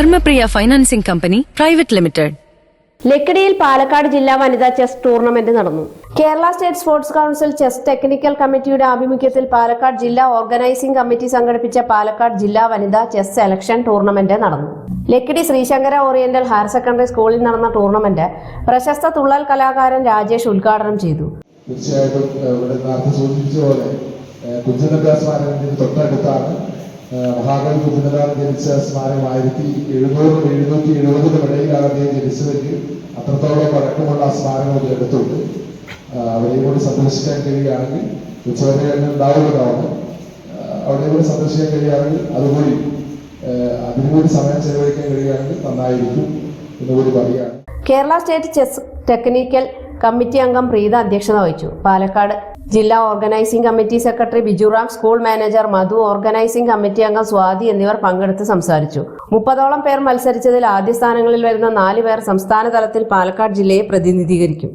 Dharmapriya financing company private limited. ലക്കിടിയിൽ Palakkad ജില്ലാ വനിതാ chess tournament നടന്നു. Kerala state sports council chess technical കമ്മിറ്റിയുടെ ആഭിമുഖ്യത്തിൽ പാലക്കാട് ജില്ലാ ഓർഗനൈസിംഗ് കമ്മിറ്റി സംഘടിപ്പിച്ച പാലക്കാട് ജില്ലാ വനിതാ ചെസ് സെലക്ഷൻ ടൂർണമെന്റ് നടന്നു. Lakkidi Sreesankara oriental higher secondary സ്കൂളിൽ നടന്ന ടൂർണമെന്റ് പ്രശസ്ത തുള്ളൽ കലാകാരൻ രാജേഷ് ഉദ്ഘാടനം ചെയ്തു. തീർച്ചയായിട്ടും ഏഹ്, ഇവിടെ നേരത്തെ സൂചിപ്പിച്ച പോലെ ഏഹ്, തൊട്ടടുത്താണ് ഏഹ്, മഹാകവി കുഞ്ചനബാൻ ജനിച്ച സ്മാരകം ആയിരത്തി എഴുന്നൂറും എഴുന്നൂറ്റി എഴുപതിനും ഇടയിലാണ് അദ്ദേഹം ജനിച്ചതെങ്കിൽ അത്രത്തോളം പഴക്കമുള്ള ആ സ്മാരകം എടുത്തുണ്ട് അവരെയും കൂടി സന്ദർശിക്കാൻ കഴിയുകയാണെങ്കിൽ ഉച്ചവരെ ഉണ്ടാവുന്നതാണ് അവിടെയും കൂടി സന്ദർശിക്കാൻ കഴിയുകയാണെങ്കിൽ അതുകൂടി അതിനുകൂടി സമയം ചെലവഴിക്കാൻ കഴിയുകയാണെങ്കിൽ നന്നായിരിക്കും എന്നുകൂടി പറയുകയാണ്. Kerala state chess technical committee അംഗം പ്രീത അധ്യക്ഷത വഹിച്ചു. പാലക്കാട് ജില്ലാ organising committee secretary Bijuram school manager Madhu organising committee അംഗം സ്വാതി എന്നിവർ പങ്കെടുത്ത് സംസാരിച്ചു. മുപ്പതോളം പേർ മത്സരിച്ചതിൽ ആദ്യ സ്ഥാനങ്ങളിൽ വരുന്ന നാല് പേർ സംസ്ഥാന തലത്തിൽ പാലക്കാട് ജില്ലയെ പ്രതിനിധീകരിക്കും.